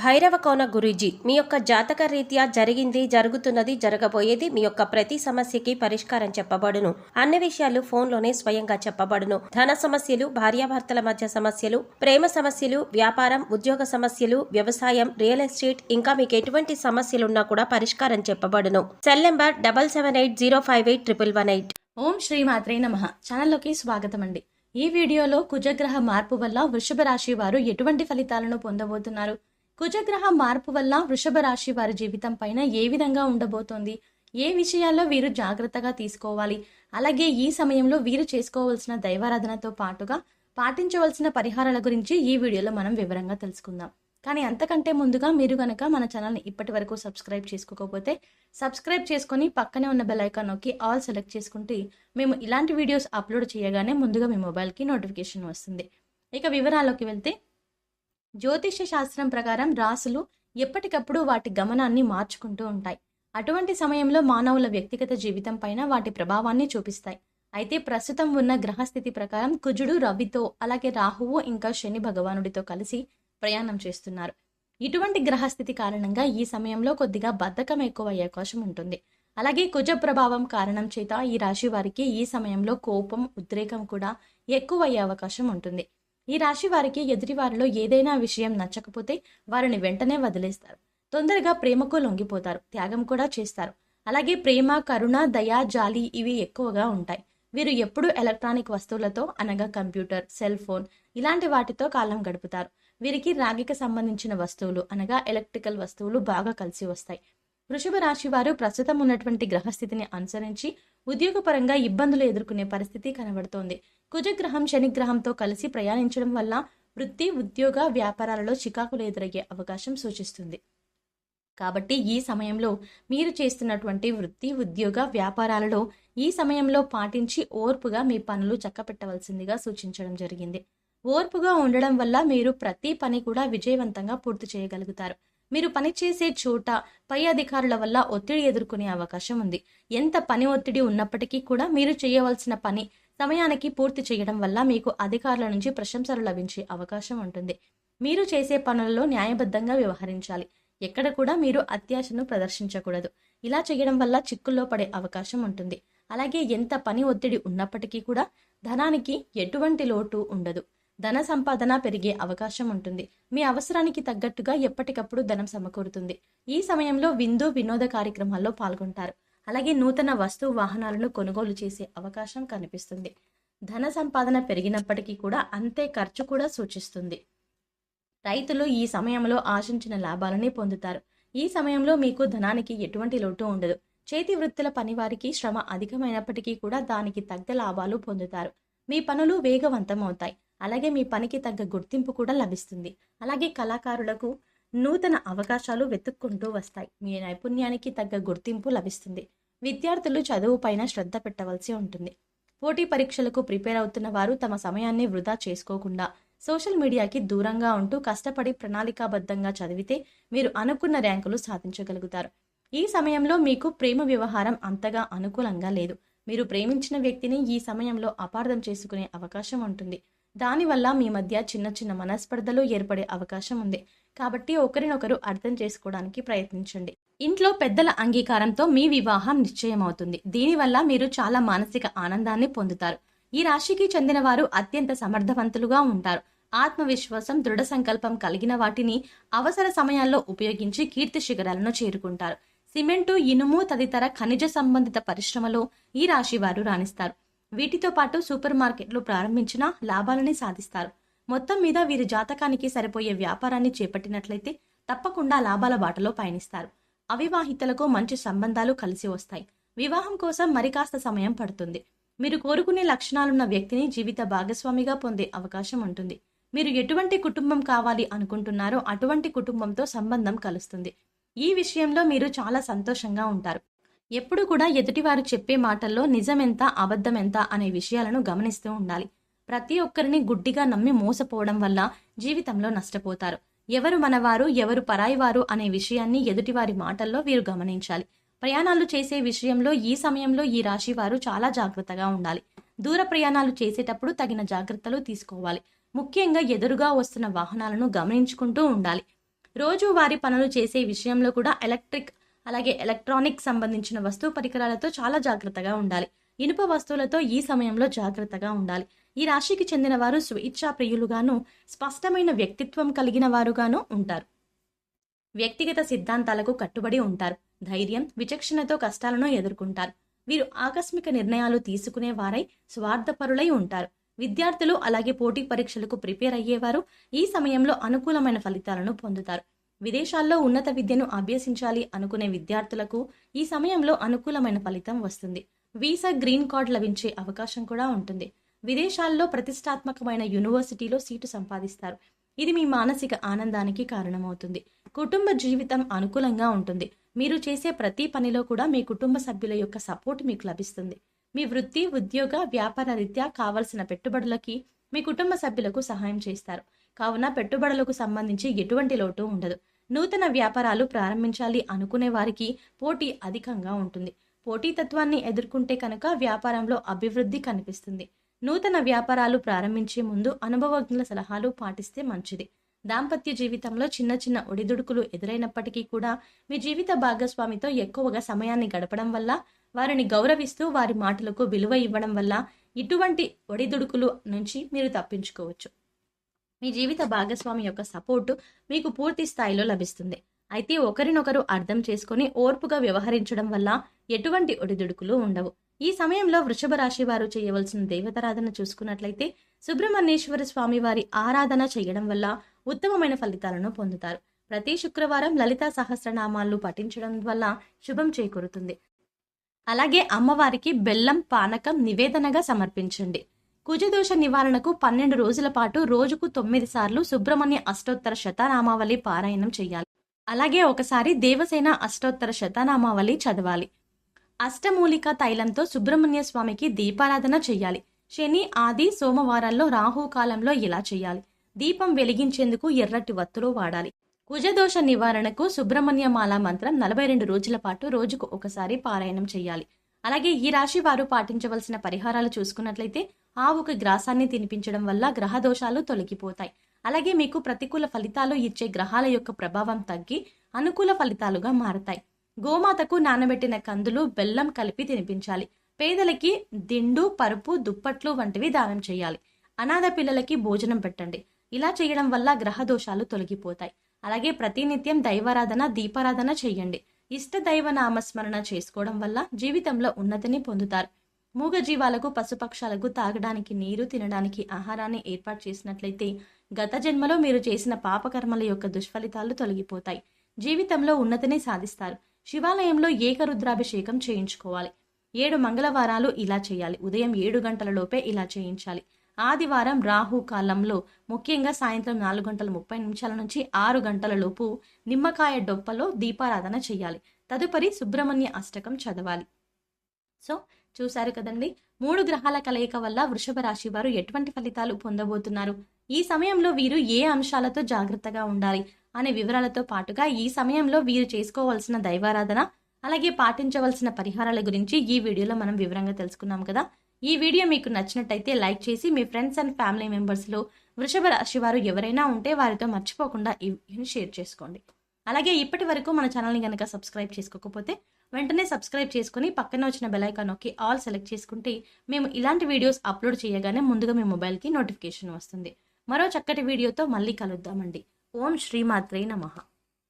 భైరవ కోన గురూజీ మీ యొక్క జాతక రీత్యా జరిగింది జరుగుతున్నది జరగబోయేది మీ యొక్క ప్రతి సమస్యకి పరిష్కారం చెప్పబడును. అన్ని విషయాలు ఫోన్లోనే స్వయంగా చెప్పబడును. ధన సమస్యలు భార్యాభర్తల మధ్య సమస్యలు ప్రేమ సమస్యలు వ్యాపారం ఉద్యోగ సమస్యలు వ్యవసాయం రియల్ ఎస్టేట్ ఇంకా మీకు ఎటువంటి సమస్యలున్నా కూడా పరిష్కారం చెప్పబడును. Cell number double seven eight zero five eight triple one eight. ఓం శ్రీ మాత్రే నమ. ఛానల్లోకి స్వాగతం అండి ఈ వీడియోలో కుజగ్రహ మార్పు వల్ల వృషభ రాశి వారు ఎటువంటి ఫలితాలను పొందబోతున్నారు? కుజగ్రహ మార్పు వల్ల వృషభ రాశి వారి జీవితం పైన ఏ విధంగా ఉండబోతోంది? ఏ విషయాల్లో వీరు జాగ్రత్తగా తీసుకోవాలి? అలాగే ఈ సమయంలో వీరు చేసుకోవాల్సిన దైవారాధనతో పాటుగా పాటించవలసిన పరిహారాల గురించి ఈ వీడియోలో మనం వివరంగా తెలుసుకుందాం. కానీ అంతకంటే ముందుగా మీరు గనక మన ఛానల్ని ఇప్పటి వరకు సబ్స్క్రైబ్ చేసుకోకపోతే సబ్స్క్రైబ్ చేసుకొని పక్కనే ఉన్న బెల్ ఐకాన్ నొక్కి ఆల్ సెలెక్ట్ చేసుకుంటే మేము ఇలాంటి వీడియోస్ అప్లోడ్ చేయగానే ముందుగా మీ మొబైల్కి నోటిఫికేషన్ వస్తుంది. ఇక వివరాల్లోకి వెళ్తే జ్యోతిష్య శాస్త్రం ప్రకారం రాసులు ఎప్పటికప్పుడు వాటి గమనాన్ని మార్చుకుంటూ ఉంటాయి. అటువంటి సమయంలో మానవుల వ్యక్తిగత జీవితం పైన వాటి ప్రభావాన్ని చూపిస్తాయి. అయితే ప్రస్తుతం ఉన్న గ్రహస్థితి ప్రకారం కుజుడు రవితో అలాగే రాహువు ఇంకా శని భగవానుడితో కలిసి ప్రయాణం చేస్తున్నారు. ఇటువంటి గ్రహస్థితి కారణంగా ఈ సమయంలో కొద్దిగా బద్ధకం ఎక్కువ అయ్యే అవకాశం ఉంటుంది. అలాగే కుజ ప్రభావం కారణం చేత ఈ రాశి వారికి ఈ సమయంలో కోపం ఉద్రేకం కూడా ఎక్కువ అయ్యే అవకాశం ఉంటుంది. ఈ రాశి వారికి ఎదుటివారిలో ఏదైనా విషయం నచ్చకపోతే వారిని వెంటనే వదిలేస్తారు. తొందరగా ప్రేమకు లొంగిపోతారు. త్యాగం కూడా చేస్తారు. అలాగే ప్రేమ కరుణ దయ జాలి ఇవి ఎక్కువగా ఉంటాయి. వీరు ఎప్పుడూ ఎలక్ట్రానిక్ వస్తువులతో అనగా కంప్యూటర్ సెల్ ఫోన్ ఇలాంటి వాటితో కాలం గడుపుతారు. వీరికి రాగికి సంబంధించిన వస్తువులు అనగా ఎలక్ట్రికల్ వస్తువులు బాగా కలిసి వస్తాయి. వృషభ రాశి వారు ప్రస్తుతం ఉన్నటువంటి గ్రహస్థితిని అనుసరించి ఉద్యోగపరంగా ఇబ్బందులు ఎదుర్కొనే పరిస్థితి కనబడుతోంది. కుజగ్రహం శనిగ్రహంతో కలిసి ప్రయాణించడం వల్ల వృత్తి ఉద్యోగ వ్యాపారాలలో చికాకులు ఎదురయ్యే అవకాశం సూచిస్తుంది. కాబట్టి ఈ సమయంలో మీరు చేస్తున్నటువంటి వృత్తి ఉద్యోగ వ్యాపారాలలో ఈ సమయంలో పాటించి ఓర్పుగా మీ పనులు చక్కపెట్టవలసిందిగా సూచించడం జరిగింది. ఓర్పుగా ఉండడం వల్ల మీరు ప్రతి పని కూడా విజయవంతంగా పూర్తి చేయగలుగుతారు. మీరు పనిచేసే చోట పై అధికారుల వల్ల ఒత్తిడి ఎదుర్కొనే అవకాశం ఉంది. ఎంత పని ఒత్తిడి ఉన్నప్పటికీ కూడా మీరు చేయవలసిన పని సమయానికి పూర్తి చేయడం వల్ల మీకు అధికారుల నుంచి ప్రశంసలు లభించే అవకాశం ఉంటుంది. మీరు చేసే పనులలో న్యాయబద్ధంగా వ్యవహరించాలి. ఎక్కడ కూడా మీరు అత్యాశను ప్రదర్శించకూడదు. ఇలా చేయడం వల్ల చిక్కుల్లో పడే అవకాశం ఉంటుంది. అలాగే ఎంత పని ఒత్తిడి ఉన్నప్పటికీ కూడా ధనానికి ఎటువంటి లోటు ఉండదు. ధన సంపాదన పెరిగే అవకాశం ఉంటుంది. మీ అవసరానికి తగ్గట్టుగా ఎప్పటికప్పుడు ధనం సమకూరుతుంది. ఈ సమయంలో విందు వినోద కార్యక్రమాల్లో పాల్గొంటారు. అలాగే నూతన వస్తు వాహనాలను కొనుగోలు చేసే అవకాశం కనిపిస్తుంది. ధన సంపాదన పెరిగినప్పటికీ కూడా అంతే ఖర్చు కూడా సూచిస్తుంది. రైతులు ఈ సమయంలో ఆశించిన లాభాలని పొందుతారు. ఈ సమయంలో మీకు ధనానికి ఎటువంటి లోటు ఉండదు. చేతి వృత్తుల పనివారికి శ్రమ అధికమైనప్పటికీ కూడా దానికి తగ్గ లాభాలు పొందుతారు. మీ పనులు వేగవంతం అవుతాయి అలాగే మీ పనికి తగ్గ గుర్తింపు కూడా లభిస్తుంది. అలాగే కళాకారులకు నూతన అవకాశాలు వెతుక్కుంటూ వస్తాయి. మీ నైపుణ్యానికి తగ్గ గుర్తింపు లభిస్తుంది. విద్యార్థులు చదువుపైన శ్రద్ధ పెట్టవలసి ఉంటుంది. పోటీ పరీక్షలకు ప్రిపేర్ అవుతున్న వారు తమ సమయాన్ని వృధా చేసుకోకుండా సోషల్ మీడియాకి దూరంగా ఉంటూ కష్టపడి ప్రణాళికాబద్ధంగా చదివితే మీరు అనుకున్న ర్యాంకులు సాధించగలుగుతారు. ఈ సమయంలో మీకు ప్రేమ వ్యవహారం అంతగా అనుకూలంగా లేదు. మీరు ప్రేమించిన వ్యక్తిని ఈ సమయంలో అపార్థం చేసుకునే అవకాశం ఉంటుంది. దానివల్ల మీ మధ్య చిన్న చిన్న మనస్పర్ధలు ఏర్పడే అవకాశం ఉంది. కాబట్టి ఒకరినొకరు అర్థం చేసుకోవడానికి ప్రయత్నించండి. ఇంట్లో పెద్దల అంగీకారంతో మీ వివాహం నిశ్చయమవుతుంది. దీనివల్ల మీరు చాలా మానసిక ఆనందాన్ని పొందుతారు. ఈ రాశికి చెందిన వారు అత్యంత సమర్థవంతులుగా ఉంటారు. ఆత్మవిశ్వాసం దృఢ సంకల్పం కలిగిన వాటిని అవసర సమయాల్లో ఉపయోగించి కీర్తి శిఖరాలను చేరుకుంటారు. సిమెంటు ఇనుము తదితర ఖనిజ సంబంధిత పరిశ్రమలో ఈ రాశి వారు రాణిస్తారు. వీటితో పాటు సూపర్ మార్కెట్లు ప్రారంభించిన లాభాలని సాధిస్తారు. మొత్తం మీద వీరి జాతకానికి సరిపోయే వ్యాపారాన్ని చేపట్టినట్లయితే తప్పకుండా లాభాల బాటలో పయనిస్తారు. అవివాహితులకు మంచి సంబంధాలు కలిసి వస్తాయి. వివాహం కోసం మరికాస్త సమయం పడుతుంది. మీరు కోరుకునే లక్షణాలున్న వ్యక్తిని జీవిత భాగస్వామిగా పొందే అవకాశం ఉంటుంది. మీరు ఎటువంటి కుటుంబం కావాలి అనుకుంటున్నారో అటువంటి కుటుంబంతో సంబంధం కలుస్తుంది. ఈ విషయంలో మీరు చాలా సంతోషంగా ఉంటారు. ఎప్పుడు కూడా ఎదుటివారు చెప్పే మాటల్లో నిజమెంత అబద్ధమెంత అనే విషయాలను గమనిస్తూ ఉండాలి. ప్రతి ఒక్కరిని గుడ్డిగా నమ్మి మోసపోవడం వల్ల జీవితంలో నష్టపోతారు. ఎవరు మనవారు ఎవరు పరాయివారు అనే విషయాన్ని ఎదుటివారి మాటల్లో వీరు గమనించాలి. ప్రయాణాలు చేసే విషయంలో ఈ సమయంలో ఈ రాశి వారు చాలా జాగ్రత్తగా ఉండాలి. దూర ప్రయాణాలు చేసేటప్పుడు తగిన జాగ్రత్తలు తీసుకోవాలి. ముఖ్యంగా ఎదురుగా వస్తున్న వాహనాలను గమనించుకుంటూ ఉండాలి. రోజువారీ పనులు చేసే విషయంలో కూడా ఎలక్ట్రిక్ అలాగే ఎలక్ట్రానిక్ సంబంధించిన వస్తు పరికరాలతో చాలా జాగ్రత్తగా ఉండాలి. ఇనుప వస్తువులతో ఈ సమయంలో జాగ్రత్తగా ఉండాలి. ఈ రాశికి చెందిన వారు స్వేచ్ఛా ప్రియులుగాను స్పష్టమైన వ్యక్తిత్వం కలిగిన వారుగాను ఉంటారు. వ్యక్తిగత సిద్ధాంతాలకు కట్టుబడి ఉంటారు. ధైర్యం విచక్షణతో కష్టాలను ఎదుర్కొంటారు. వీరు ఆకస్మిక నిర్ణయాలు తీసుకునే వారై స్వార్థపరులై ఉంటారు. విద్యార్థులు అలాగే పోటీ పరీక్షలకు ప్రిపేర్ అయ్యేవారు ఈ సమయంలో అనుకూలమైన ఫలితాలను పొందుతారు. విదేశాల్లో ఉన్నత విద్యను అభ్యసించాలి అనుకునే విద్యార్థులకు ఈ సమయంలో అనుకూలమైన ఫలితం వస్తుంది. వీసా గ్రీన్ కార్డ్ లభించే అవకాశం కూడా ఉంటుంది. విదేశాల్లో ప్రతిష్టాత్మకమైన యూనివర్సిటీలో సీటు సంపాదిస్తారు. ఇది మీ మానసిక ఆనందానికి కారణమవుతుంది. కుటుంబ జీవితం అనుకూలంగా ఉంటుంది. మీరు చేసే ప్రతి పనిలో కూడా మీ కుటుంబ సభ్యుల యొక్క సపోర్ట్ మీకు లభిస్తుంది. మీ వృత్తి ఉద్యోగ వ్యాపార రీత్యా కావలసిన పెట్టుబడులకి మీ కుటుంబ సభ్యులకు సహాయం చేస్తారు. కావున పెట్టుబడులకు సంబంధించి ఎటువంటి లోటు ఉండదు. నూతన వ్యాపారాలు ప్రారంభించాలి అనుకునే వారికి పోటీ అధికంగా ఉంటుంది. పోటీతత్వాన్ని ఎదుర్కొంటే కనుక వ్యాపారంలో అభివృద్ధి కనిపిస్తుంది. నూతన వ్యాపారాలు ప్రారంభించే ముందు అనుభవజ్ఞుల సలహాలు పాటిస్తే మంచిది. దాంపత్య జీవితంలో చిన్న చిన్న ఒడిదుడుకులు ఎదురైనప్పటికీ కూడా మీ జీవిత భాగస్వామితో ఎక్కువగా సమయాన్ని గడపడం వల్ల వారిని గౌరవిస్తూ వారి మాటలకు విలువ ఇవ్వడం వల్ల ఇటువంటి ఒడిదుడుకులు నుంచి మీరు తప్పించుకోవచ్చు. మీ జీవిత భాగస్వామి యొక్క సపోర్టు మీకు పూర్తి స్థాయిలో లభిస్తుంది. అయితే ఒకరినొకరు అర్థం చేసుకొని ఓర్పుగా వ్యవహరించడం వల్ల ఎటువంటి ఒడిదుడుకులు ఉండవు. ఈ సమయంలో వృషభ రాశి వారు చేయవలసిన దేవతారాధన చూసుకున్నట్లయితే సుబ్రహ్మణ్యేశ్వర స్వామి వారి ఆరాధన చేయడం వల్ల ఉత్తమమైన ఫలితాలను పొందుతారు. ప్రతి శుక్రవారం లలితా సహస్రనామాలు పఠించడం వల్ల శుభం చేకూరుతుంది. అలాగే అమ్మవారికి బెల్లం పానకం నివేదనగా సమర్పించండి. కుజదోష నివారణకు పన్నెండు రోజుల పాటు రోజుకు తొమ్మిది సార్లు సుబ్రహ్మణ్య అష్టోత్తర శతనామావళి పారాయణం చేయాలి. అలాగే ఒకసారి దేవసేన అష్టోత్తర శతనామావళి చదవాలి. అష్టమూలిక తైలంతో సుబ్రహ్మణ్య స్వామికి దీపారాధన చేయాలి. శని ఆది సోమవారాల్లో రాహు కాలంలో ఇలా చేయాలి. దీపం వెలిగించేందుకు ఎర్రటి వత్తులు వాడాలి. కుజదోష నివారణకు సుబ్రహ్మణ్యమాల మంత్రం నలభై రెండు రోజుల పాటు రోజుకు ఒకసారి పారాయణం చేయాలి. అలాగే ఈ రాశి వారు పాటించవలసిన పరిహారాలు చూసుకున్నట్లయితే ఆవుకు గ్రాసాన్ని తినిపించడం వల్ల గ్రహ దోషాలు తొలగిపోతాయి. అలాగే మీకు ప్రతికూల ఫలితాలు ఇచ్చే గ్రహాల యొక్క ప్రభావం తగ్గి అనుకూల ఫలితాలుగా మారతాయి. గోమాతకు నానబెట్టిన కందులు బెల్లం కలిపి తినిపించాలి. పేదలకి దిండు పరుపు దుప్పట్లు వంటివి దానం చేయాలి. అనాథ పిల్లలకి భోజనం పెట్టండి. ఇలా చేయడం వల్ల గ్రహ దోషాలు తొలగిపోతాయి. అలాగే ప్రతినిత్యం దైవారాధన దీపారాధన చేయండి. ఇష్ట దైవ నామస్మరణ చేసుకోవడం వల్ల జీవితంలో ఉన్నతిని పొందుతారు. మూగ జీవాలకు పశుపక్షాలకు తాగడానికి నీరు తినడానికి ఆహారాన్ని ఏర్పాటు చేసినట్లయితే గత జన్మలో మీరు చేసిన పాపకర్మల యొక్క దుష్ఫలితాలు తొలగిపోతాయి. జీవితంలో ఉన్నతిని సాధిస్తారు. శివాలయంలో ఏకరుద్రాభిషేకం చేయించుకోవాలి. ఏడు మంగళవారాలు ఇలా చేయాలి. ఉదయం ఏడు గంటల లోపే ఇలా చేయించాలి. ఆదివారం రాహు కాలంలో ముఖ్యంగా సాయంత్రం నాలుగు గంటల ముప్పై నిమిషాల నుంచి ఆరు గంటల లోపు నిమ్మకాయ డొప్పలో దీపారాధన చేయాలి. తదుపరి సుబ్రహ్మణ్య అష్టకం చదవాలి. సో చూశారు కదండి? మూడు గ్రహాల కలయిక వల్ల వృషభ రాశి వారు ఎటువంటి ఫలితాలు పొందబోతున్నారు? ఈ సమయంలో వీరు ఏ అంశాలతో జాగ్రత్తగా ఉండాలి అనే వివరాలతో పాటుగా ఈ సమయంలో వీరు చేసుకోవాల్సిన దైవారాధన అలాగే పాటించవలసిన పరిహారాల గురించి ఈ వీడియోలో మనం వివరంగా తెలుసుకున్నాం కదా? ఈ వీడియో మీకు నచ్చినట్టయితే లైక్ చేసి మీ ఫ్రెండ్స్ అండ్ ఫ్యామిలీ మెంబర్స్లో వృషభ రాశి వారు ఎవరైనా ఉంటే వారితో మర్చిపోకుండా ఈ వీడియోని షేర్ చేసుకోండి. అలాగే ఇప్పటి వరకు మన ఛానల్ని కనుక సబ్స్క్రైబ్ చేసుకోకపోతే వెంటనే సబ్స్క్రైబ్ చేసుకుని పక్కన వచ్చిన బెలైకాన్ నొక్కి ఆల్ సెలెక్ట్ చేసుకుంటే మేము ఇలాంటి వీడియోస్ అప్లోడ్ చేయగానే ముందుగా మీ మొబైల్కి నోటిఫికేషన్ వస్తుంది. మరో చక్కటి వీడియోతో మళ్ళీ కలుద్దామండి. ఓం శ్రీమాత్రే నమః.